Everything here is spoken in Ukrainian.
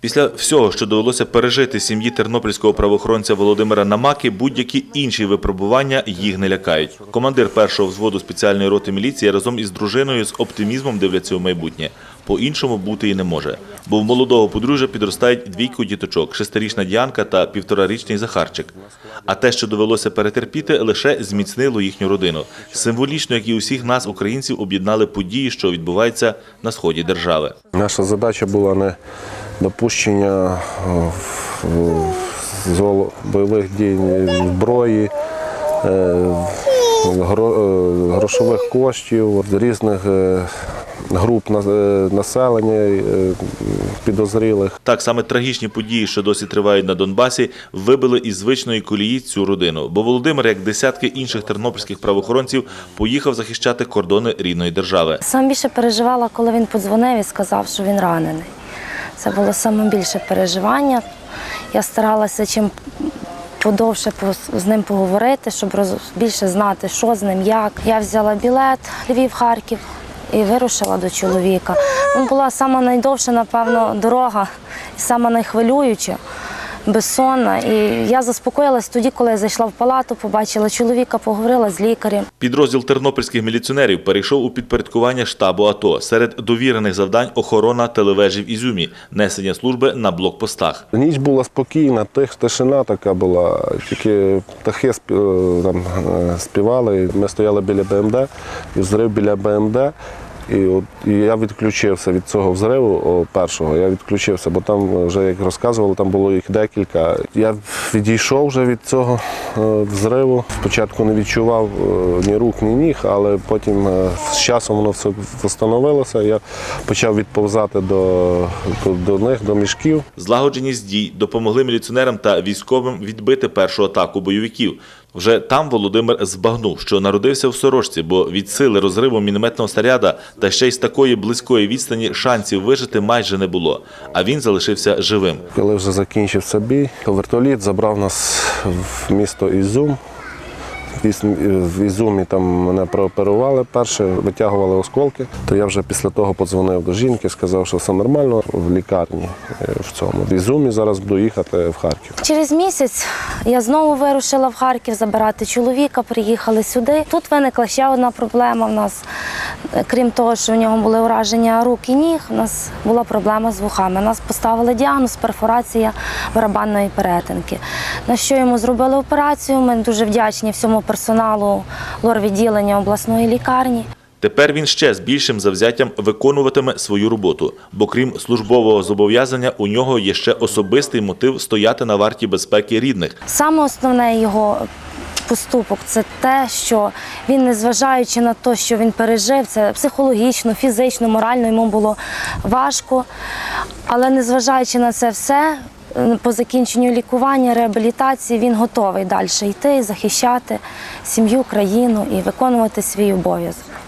Після всього, що довелося пережити сім'ї тернопільського правоохоронця Володимира Намаки, будь-які інші випробування їх не лякають. Командир першого взводу спеціальної роти міліції разом із дружиною з оптимізмом дивляться у майбутнє. По-іншому бути і не може. Бо в молодого подружжя підростають двійко діточок – шестирічна Діанка та півторарічний Захарчик. А те, що довелося перетерпіти, лише зміцнило їхню родину. Символічно, як і усіх нас, українців, об'єднали події, що відбуваються на сході держави. Наша задача була не допущення е, золо- бойових дій зброї, е, е, грошових коштів різних груп на- населення підозрілих. Так, саме трагічні події, що досі тривають на Донбасі, вибили із звичної колії цю родину. Бо Володимир, як десятки інших тернопільських правоохоронців, поїхав захищати кордони рідної держави. Сам більше переживала, коли він подзвонив і сказав, що він ранений. Це було найбільше переживання. Я старалася чим подовше з ним поговорити, щоб більше знати, що з ним, як. Я взяла білет Львів-Харків і вирушила до чоловіка. Була найдовша, напевно, дорога і найхвилююча. Безсонна, і я заспокоїлась тоді, коли я зайшла в палату, побачила чоловіка, поговорила з лікарем. Підрозділ тернопільських міліціонерів перейшов у підпорядкування штабу АТО. Серед довірених завдань охорона телевежі в Ізюмі, несення служби на блокпостах. Ніч була спокійна, тих, тишина така була, тільки птахи е, там, е, співали. Ми стояли біля БМД, і взрив біля БМД. І, от, і я відключився від цього взриву першого. Я відключився, бо там вже як розказували, там було їх декілька. Я відійшов вже від цього е, взриву. Спочатку не відчував е, ні рук, ні ніг, але потім е, з часом воно все встановилося. Я почав відповзати до, до, до них, до мішків. Злагодженість дій допомогли міліціонерам та військовим відбити першу атаку бойовиків. Вже там Володимир збагнув, що народився в сорочці, бо від сили розриву мінометного снаряда та ще й з такої близької відстані шансів вижити майже не було. А він залишився живим. Коли вже закінчився бій, вертоліт забрав нас в місто Ізюм. В Ізюмі там мене прооперували перше, витягували осколки. То я вже після того подзвонив до жінки, сказав, що все нормально в лікарні е, в цьому. В Ізюмі зараз буду їхати в Харків. Через місяць я знову вирушила в Харків забирати чоловіка, приїхали сюди. Тут виникла ще одна проблема в нас. Е, Крім того, що в нього були ураження рук і ніг, у нас була проблема з вухами. Нас поставили діагноз перфорація барабанної перетинки. На що йому зробили операцію. Ми дуже вдячні всьому персоналу лор-відділення обласної лікарні. Тепер він ще з більшим завзяттям виконуватиме свою роботу, бо крім службового зобов'язання, у нього є ще особистий мотив стояти на варті безпеки рідних. Саме основне його поступок це те, що він, незважаючи на те, що він пережив, це психологічно, фізично, морально йому було важко. Але незважаючи на це все, по закінченню лікування, реабілітації, він готовий далі йти, захищати сім'ю, країну і виконувати свій обов'язок.